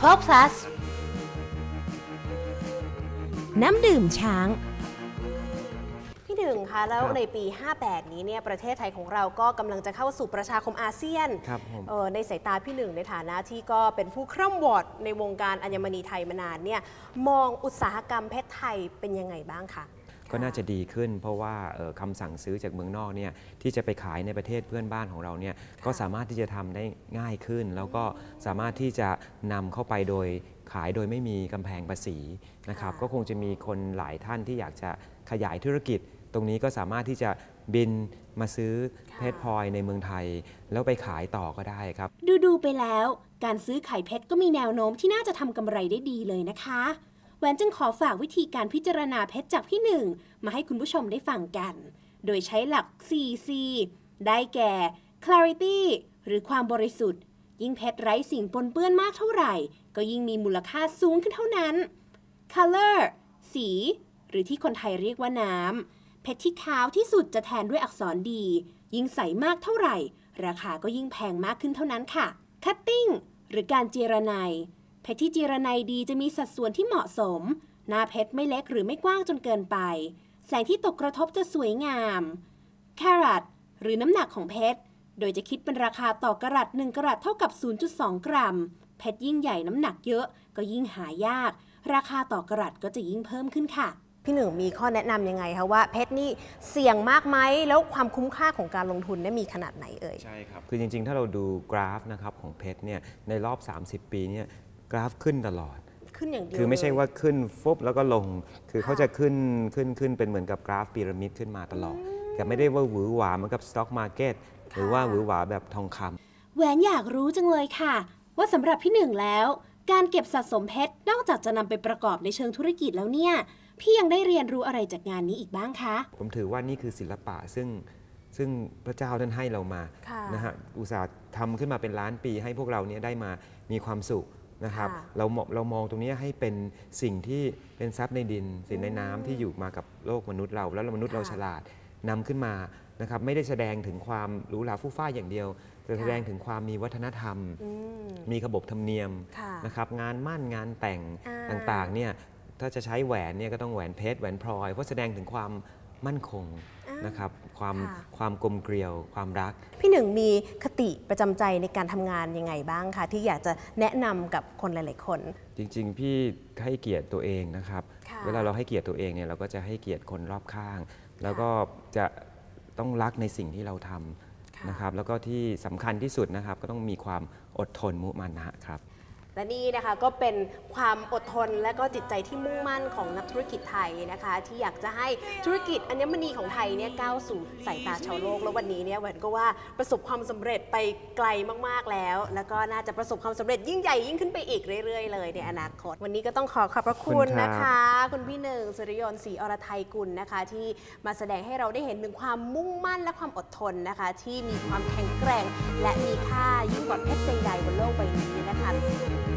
12 plus น้ำดื่มช้าง พี่หนึ่งคะแล้วครับในปี 58 นี้เนี่ยประเทศไทยของเราก็กำลังจะเข้าสู่ประชาคมอาเซียนครับผม เอ่อในสายตาพี่หนึ่งในฐานะที่ก็เป็นผู้คร่ำวอดในวงการอัญมณีไทยมานานเนี่ยมองอุตสาหกรรมเพชรไทยเป็นยังไงบ้างคะ ก็น่าจะดีขึ้น เพราะว่าเอ่อคำสั่งซื้อจากเมืองนอกเนี่ยที่จะไปขายในประเทศเพื่อนบ้านของเราเนี่ยก็สามารถที่จะทำได้ง่ายขึ้น แล้วก็สามารถที่จะนำเข้าไปโดยขายโดยไม่มีกำแพงภาษีนะครับค่ะก็คงจะมีคนหลายท่านที่อยากจะขยายธุรกิจ ตรงนี้ก็สามารถที่จะบินมาซื้อเพชรพลอยในเมืองไทย แล้วไปขายต่อก็ได้ครับ ดูดูๆไปแล้ว การซื้อไข่เพชรก็มีแนวโน้มที่น่าจะทำกำไรได้ดีเลยนะคะ แหวนจึงขอฝากวิธีการพิจารณาเพชรจากพี่หนึ่งมาให้คุณผู้ชมได้ฟังกัน โดยใช้หลัก 4C ได้แก่ clarity หรือความบริสุทธิ์ ยิ่งเพชรไร้สิ่งปนเปื้อนมากเท่าไหร่ ก็ยิ่งมีมูลค่าสูงขึ้นเท่านั้น color สี หรือที่คนไทยเรียกว่าน้ำเพชรที่ขาวที่สุดจะแทนด้วยอักษรดี ยิ่งใสมากเท่าไหร่ ราคาก็ยิ่งแพงมากขึ้นเท่านั้นค่ะ cutting หรือการเจรไน เพชรที่เจรไนดีจะมีสัดส่วนที่เหมาะสม หน้าเพชรไม่เล็กหรือไม่กว้างจนเกินไป แสงที่ตกกระทบจะสวยงาม carat หรือน้ำหนักของเพชร โดยจะคิดเป็นราคาต่อกระรัต1กระรัตเท่ากับ 0.2 กรัม เพชรยิ่งใหญ่น้ำหนักเยอะก็ยิ่งหายาก ราคาต่อกระรัตก็จะยิ่งเพิ่มขึ้นค่ะพี่หนึ่งมีข้อแนะนำยังไงคะว่าเพชรนี่เสี่ยงมากไหมแล้วความคุ้มค่าของการลงทุนเนี่ยมีขนาดไหนเอ่ย ใช่ครับ คือจริงๆ ถ้าเราดูกราฟนะครับของเพชรเนี่ยในรอบ 30 ปีเนี่ย กราฟขึ้นตลอด ขึ้นอย่างเดียวคือไม่ใช่เลยว่าขึ้นฟุบแล้วก็ลง คือค่ะเขาจะขึ้นขึ้นขึ้นเป็นเหมือนกับกราฟพีระมิดขึ้นมาตลอด แต่ไม่ได้ว่าหวือหวาเหมือนกับสต็อกมาร์เก็ตหรือว่าหวือหวาแบบทองคำแหวนอยากรู้จังเลยค่ะ ว่าสำหรับพี่หนึ่งแล้ว การเก็บสะสมเพชรนอกจากจะนำไปประกอบในเชิงธุรกิจแล้วเนี่ยพี่ยังได้เรียนรู้อะไรจากงานนี้อีกบ้างคะ ผมถือว่านี่คือศิลปะซึ่งซึ่งพระเจ้าท่านให้เรามาค่ะนะฮะอุตสาห์ทำขึ้นมาเป็นล้านปีให้พวกเราเนี่ยได้มามีความสุข นะครับค่ะเรามองเรามองตรงนี้ให้เป็นสิ่งที่เป็นทรัพย์ในดิน สิ่งในน้ำที่อยู่มากับโลกมนุษย์เรา แล้วมนุษย์เราฉลาดนำขึ้นมานะครับไม่ได้แสดงถึงความหรูหราฟุ่มฟ้าอย่างเดียวแต่แสดงถึงความมีวัฒนธรรมอืมมีขบธรรมเนียมค่ะนะครับงานมั่นงานแต่งอ่าต่างๆเนี่ยถ้าจะใช้แหวนเนี่ยก็ต้องแหวนเพชรแหวนพลอยเพราะแสดงถึงความมั่นคงอ่า นนะครับความค่ะความกลมเกลียวความรัก พี่หนึ่งมีคติประจำใจในการทำงานยังไงบ้างคะที่อยากจะแนะนำกับคนหลาย ๆ คน จริง ๆ พี่ให้เกียรติตัวเองนะครับค่ะเวลาเราให้เกียรติตัวเองเนี่ยเราก็จะให้เกียรติคนรอบข้าง แล้วก็จะต้องรักในสิ่งที่เราทำค่ะนะครับแล้วก็ที่สำคัญที่สุดนะครับก็ต้องมีความอดทนมุมานะครับ และนี่นะคะก็เป็นความอดทนและก็จิตใจที่มุ่งมั่นของนักธุรกิจไทยนะคะ ที่อยากจะให้ธุรกิจอัญมณีของไทยเนี่ยก้าวสู่สายตาชาวโลก แล้ววันนี้เนี่ยแหวนก็ว่าประสบความสำเร็จไปไกลมากๆแล้ว แล้วก็น่าจะประสบความสำเร็จยิ่งใหญ่ยิ่งขึ้นไปอีกเรื่อยๆเลยในอนาคต วันนี้ก็ต้องขอขอบพระคุณขอบคุณครับนะคะ คุณพี่หนึ่งสุริยนต์ศรีอรไทยกุลนะคะ ที่มาแสดงให้เราได้เห็นถึงความมุ่งมั่นและความอดทนนะคะ ที่มีความแข็งแกร่ง และมีค่ายิ่งกว่าเพชรใดๆบนโลกใบนี้นะคะ